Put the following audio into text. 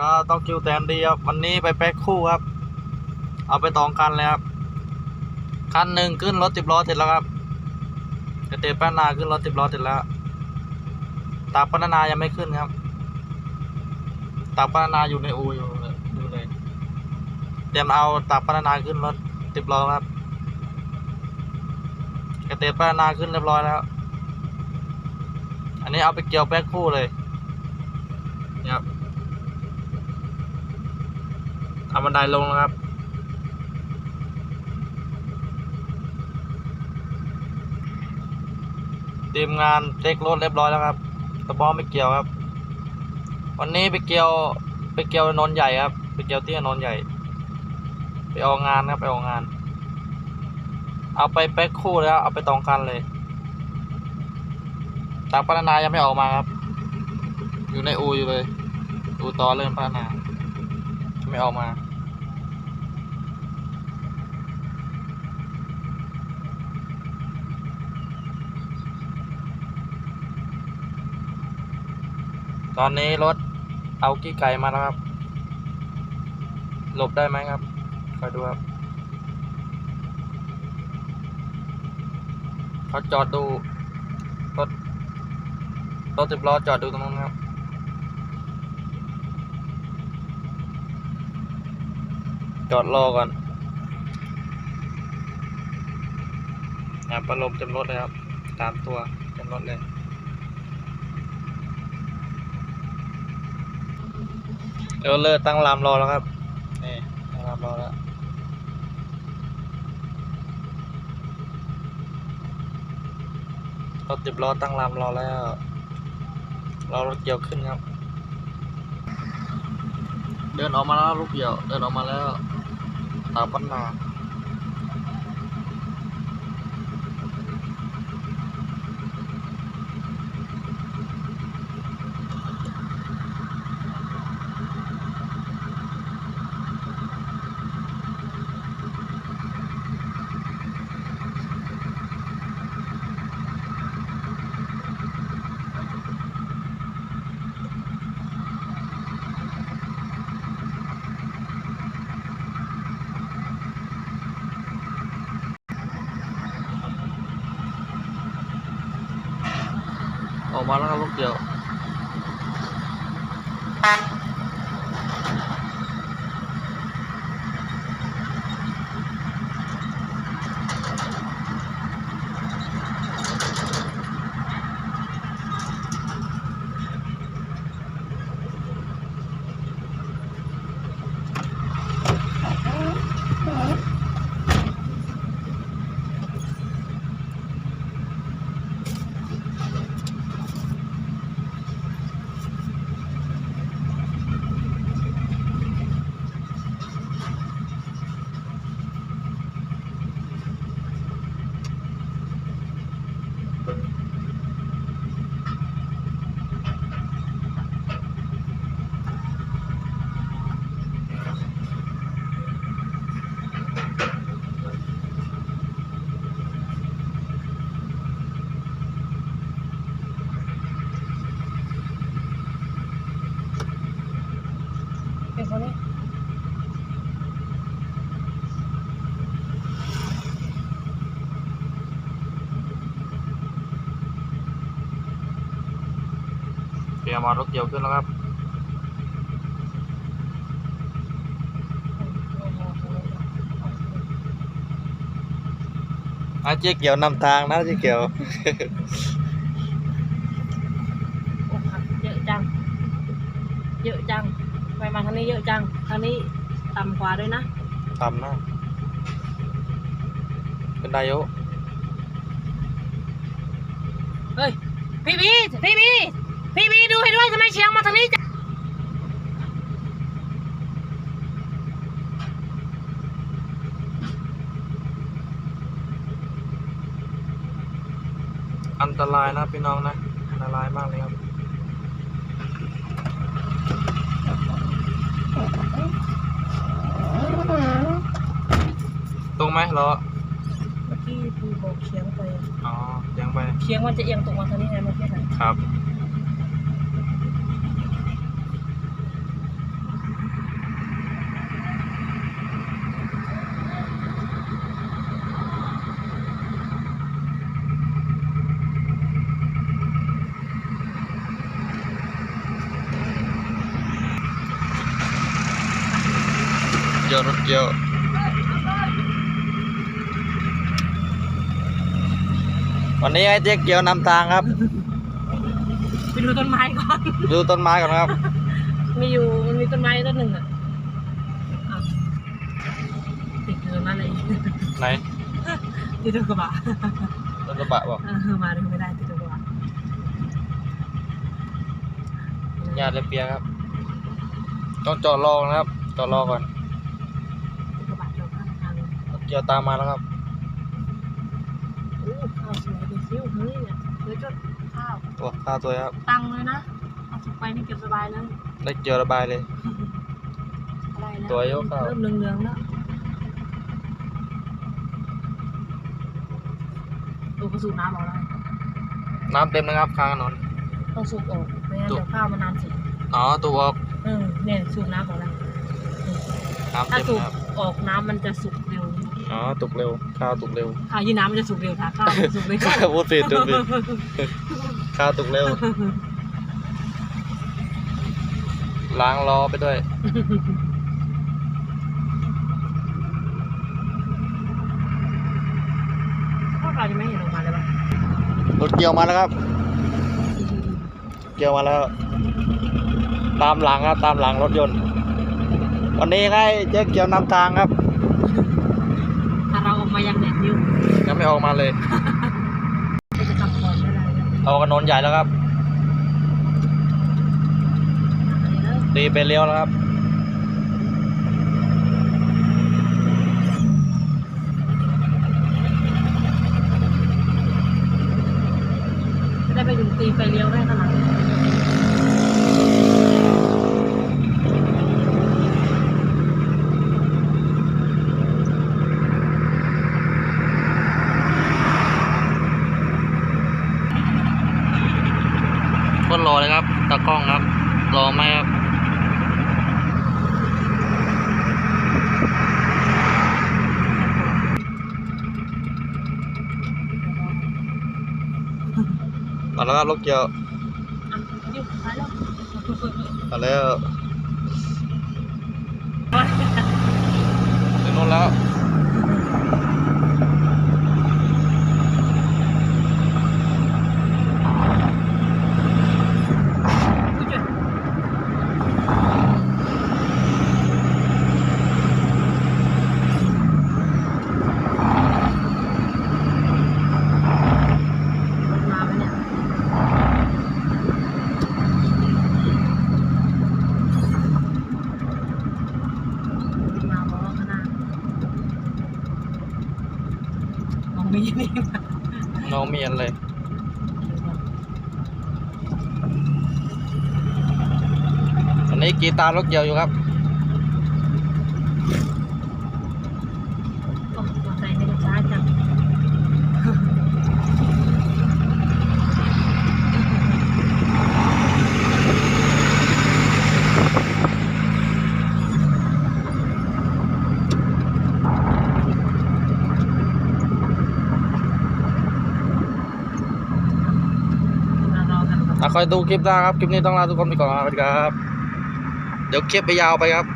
ก็ต้องคิวแตนดีครับวันนี้ไปแพ็คคู่ครับ เอาไปตองคันเลยครับคันหนึ่งขึ้นรถติบล้อเสร็จแล้วครับกระเตะป้านาขึ้นรถติบล้อเสร็จแล้วตากป้านายังไม่ขึ้นครับตากป้านาอยู่ในอูอยู่อยู่เลยเตรียมเอาตากป้านาขึ้นรถติบล้อครับกระเตะป้านาขึ้นเรียบร้อยแล้ว อันนี้เอาไปเกี่ยวแพ็คคู่เลยครับ ทำบันไดลงนะครับทีมงานเช็ครถเรียบร้อยแล้วครับตะบอไม่เกี่ยวครับ วันนี้ไปเกี่ยวไปเกี่ยวนนใหญ่ครับ ไปเกี่ยวที่นนใหญ่ ไปออกงานครับไปออกงาน เอาไปแพ็คคู่แล้วเอาไปตองคันเลยตากพัฒนายังไม่ออกมาครับ อยู่ในอูอยู่เลย อูต่อเรื่องพัฒนาไม่ออกมา ตอนนี้รถเอากี้ไก่มาแล้วครับ หลบได้ไหมครับคอยดูครับเขาจอดดูรถรถสิบล้อจอดดูตรงนั้นครับจอดรอก่อนอะประลมเต็มรถเลยครับ ตามตัวเต็มรถเลย เออเลอร์ตั้งลามรอแล้วครับ นี่ตั้งลามรอแล้วรถติดล้อตั้งลามรอแล้ว รอรถเกี่ยวขึ้นครับ เดินออกมาแล้วลูกเกี่ยว เดินออกมาแล้วตามปันนา ออกมาแล้วครับลูกเกี่ยว เตรียมเอารถเกี่ยวขึ้นแล้วครับอาเจ๊เกี่ยวนำทางนะเจ๊เกี่ยวอกหักเยอะจัง เยอะจัง ไปมาทางนี้เยอะจัง ทางนี้ต่ำกว่าด้วยนะทำนะเป็นนายกเฮ้ย พี่บีพี่บี พี่บีดูให้ด้วยทำไมเชียงมาทางนี้จังอันตรายนะพี่น้องนะ อันตรายมากเลยครับ ตรงไหมเหรอเมื่อกี้พี่บอกเชียงไป อ๋อยังไปเชียงมันจะเอียงตรงมาทางนี้ไงเมื่อกี้ไหนครับ กี่ยวรถเกี่ยววันนี้ไอ้เจ๊เกียวนำทางครับ ไปดูต้นไม้ก่อน ดูต้นไม้ก่อนครับ มีอยู่มันมีต้นไม้ต้นหนึ่งอะอ้าวติดอยู่ตรงนั้นเลยไหนติดตรงกระบะรถกระบะบอกเออมาดูไม่ได้ติดตรงกระบะญาติเลเปียครับ ต้องจอดรอนะครับ จอดรอก่อน ติดกระบะจอดข้างทาง รถ เกี่ยวตามมาแล้วครับโอ้ข้าวสวยดีซิวเฮ้ยเนี่ยเฮ้ยจดข้าวตัวข้าวตัวครับ ตังเลยนะเอาสุกไปนี่เก็บสบายเลยได้เกี่ยวระบายเลย อะไรแล้วตัวยกข้าว เริ่มเหลืองๆแล้วดูกระสูบน้ำออกแล้วน้ำเต็มนะครับข้างถนน ต้องสูบออกไม่งั้นสูบเดี๋ยวข้าวมันนานเสียอ๋อตัวออกเออเนี่ยสูบน้ำออกแล้วน้ำถ้าเต็มสูบนะครับออกน้ำมันจะสุกเร็ว อ๋อตุกเร็วข้าวตุกเร็วข้าวยี่น้ำมันจะสุกเร็วถ้าข้าวมันสุกเร็วพูดผิดพูดผิดข้าวตุกเร็ว ล้างล้อไปด้วยข้าวเราจะไม่เห็นออกมาเลยปะรถเกี่ยวมาแล้วครับ เกี่ยวมาแล้ว ตามหลังครับตามหลังรถยนต์ วันนี้ให้เจ๊เกี่ยวนำทางครับถ้าเรา ออกมายังแดดยิ้วยังไม่ออกมาเลยก็จะกลับก่อนไม่ได้เลยเอากระนนใหญ่แล้วครับอันนี้แล้วตีไปเลี้ยวแล้วครับ จะได้ไปถึงตีไฟเลี้ยวได้ขนาดนี้น คนรอเลยครับตากล้องครับ รอไหมครับมาแล้วครับรถเกี่ยวอะยิ้วไปแล้วมาแล้วถึงนู้นแล้ว มาไหมเนี่ยมาบอกว่าข้างหน้ น้องเมียนเลยอันนี้กีตาร์รถเกี่ยวอยู่ครับ โอ้ตัวใจไม่ได้ช้าจัง มารอกันก่อน อะ คอยดูคลิปหน้าครับ คลิปนี้ต้องลาทุกคนไปก่อนครับสวัสดีครับเดี๋ยวคลิปไปยาวไปครับ